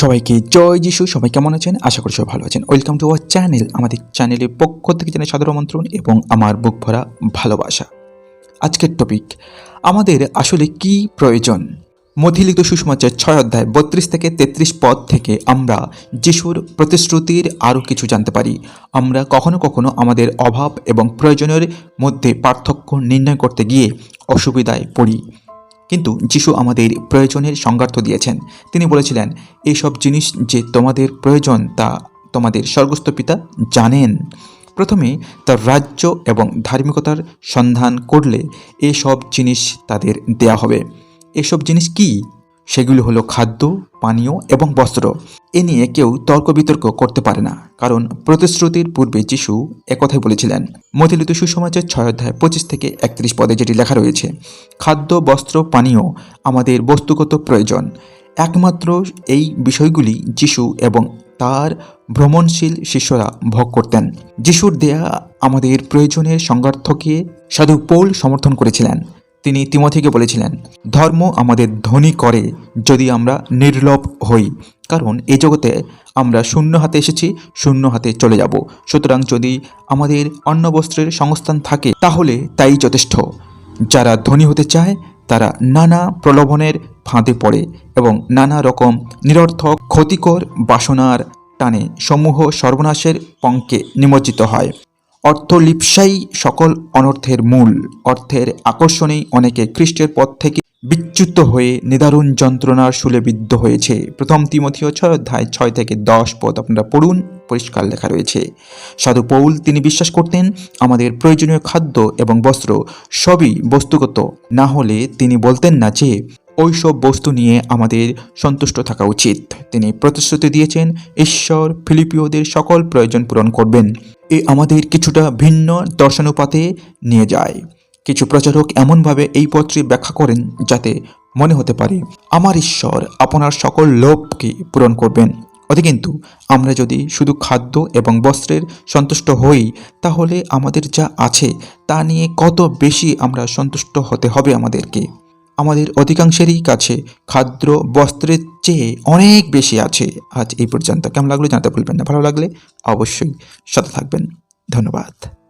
সবাইকে জয় যিশু, সবাই কেমন আছেন? আশা করি সবাই ভালো আছেন। ওয়েলকাম টু আওয়ার চ্যানেল আমাদের চ্যানেলের পক্ষ থেকে জানাই সাদর আমন্ত্রণ এবং আমার বুক ভরা ভালোবাসা। আজকের টপিক আমাদের আসলে কি প্রয়োজন? মধ্যলিখিত সুষমাচার ছয় অধ্যায় বত্রিশ থেকে তেত্রিশ পদ থেকে আমরা যিশুর প্রতিশ্রুতির আরও কিছু জানতে পারি। আমরা কখনো কখনো আমাদের অভাব এবং প্রয়োজনের মধ্যে পার্থক্য নির্ণয় করতে গিয়ে অসুবিধায় পড়ি। কিন্তু যিশু আমাদের প্রয়োজনের সংজ্ঞার্থ দিয়েছেন। তিনি বলেছিলেন এইসব জিনিস যে তোমাদের প্রয়োজন তা তোমাদের স্বর্গস্থ পিতা জানেন। প্রথমে তার রাজ্য এবং ধার্মিকতার সন্ধান করলে এসব জিনিস তাদের দেয়া হবে। এসব জিনিস কি? সেগুলো হলো খাদ্য, পানীয় এবং বস্ত্র। এ নিয়ে কেউ তর্ক বিতর্ক করতে পারে না, কারণ প্রতিশ্রুতির পূর্বে যিশু একথাই বলেছিলেন। মতিলিত সুসমাজের ছয় অধ্যায় পঁচিশ থেকে একত্রিশ পদে যেটি লেখা রয়েছে, খাদ্য, বস্ত্র, পানীয় আমাদের বস্তুগত প্রয়োজন। একমাত্র এই বিষয়গুলি যিশু এবং তার ভ্রমণশীল শিষ্যরা ভোগ করতেন। যিশুর দেয়া আমাদের প্রয়োজনের সংজ্ঞার্থকে সাধু পৌল সমর্থন করেছিলেন। তিনি তিমথিকে বলেছিলেন, ধর্ম আমাদের ধনী করে যদি আমরা নির্লোভ হই, কারণ এ জগতে আমরা শূন্য হাতে এসেছি, শূন্য হাতে চলে যাব। সুতরাং যদি আমাদের অন্ন বস্ত্রের সংস্থান থাকে, তাহলে তাই যথেষ্ট। যারা ধনী হতে চায়, তারা নানা প্রলোভনের ফাঁদে পড়ে এবং নানা রকম নিরর্থক ক্ষতিকর বাসনার টানে সমূহ সর্বনাশের পঙ্কে নিমজ্জিত হয়। অর্থলিপ্সাই সকল অনর্থের মূল। অর্থের আকর্ষণেই অনেকে খ্রিস্টের পথ থেকে বিচ্যুত হয়ে নিদারুণ যন্ত্রণার শুলে বিদ্ধ হয়েছে। প্রথম তিমথিও ছয় অধ্যায় ছয় থেকে দশ পদ আপনারা পড়ুন, পরিষ্কার লেখা রয়েছে। সাধু পৌল তিনি বিশ্বাস করতেন, আমাদের প্রয়োজনীয় খাদ্য এবং বস্ত্র সবই বস্তুগত। না হলে তিনি বলতেন না যে ওইসব বস্তু নিয়ে আমাদের সন্তুষ্ট থাকা উচিত। তিনি প্রতিশ্রুতি দিয়েছেন, ঈশ্বর ফিলিপিওদের সকল প্রয়োজন পূরণ করবেন। এ আমাদের কিছুটা ভিন্ন দর্শানুপাতে নিয়ে যায়। কিছু প্রচারক এমনভাবে এই পত্রে ব্যাখ্যা করেন যাতে মনে হতে পারে, আমার ঈশ্বর আপনার সকল লোভকে পূরণ করবেন। অতি কিন্তু আমরা যদি শুধু খাদ্য এবং বস্ত্রের সন্তুষ্ট হই, তাহলে আমাদের যা আছে তা নিয়ে কত বেশি আমরা সন্তুষ্ট হতে হবে আমাদেরকে? আমাদের অধিকাংশেরই কাছে খাদ্য, বস্ত্রের চেয়ে অনেক বেশি আছে। আজ এই পর্যন্ত। কেমন লাগল জানাতে ভুলবেন না। ভালো লাগলে অবশ্যই সাথে থাকবেন। ধন্যবাদ।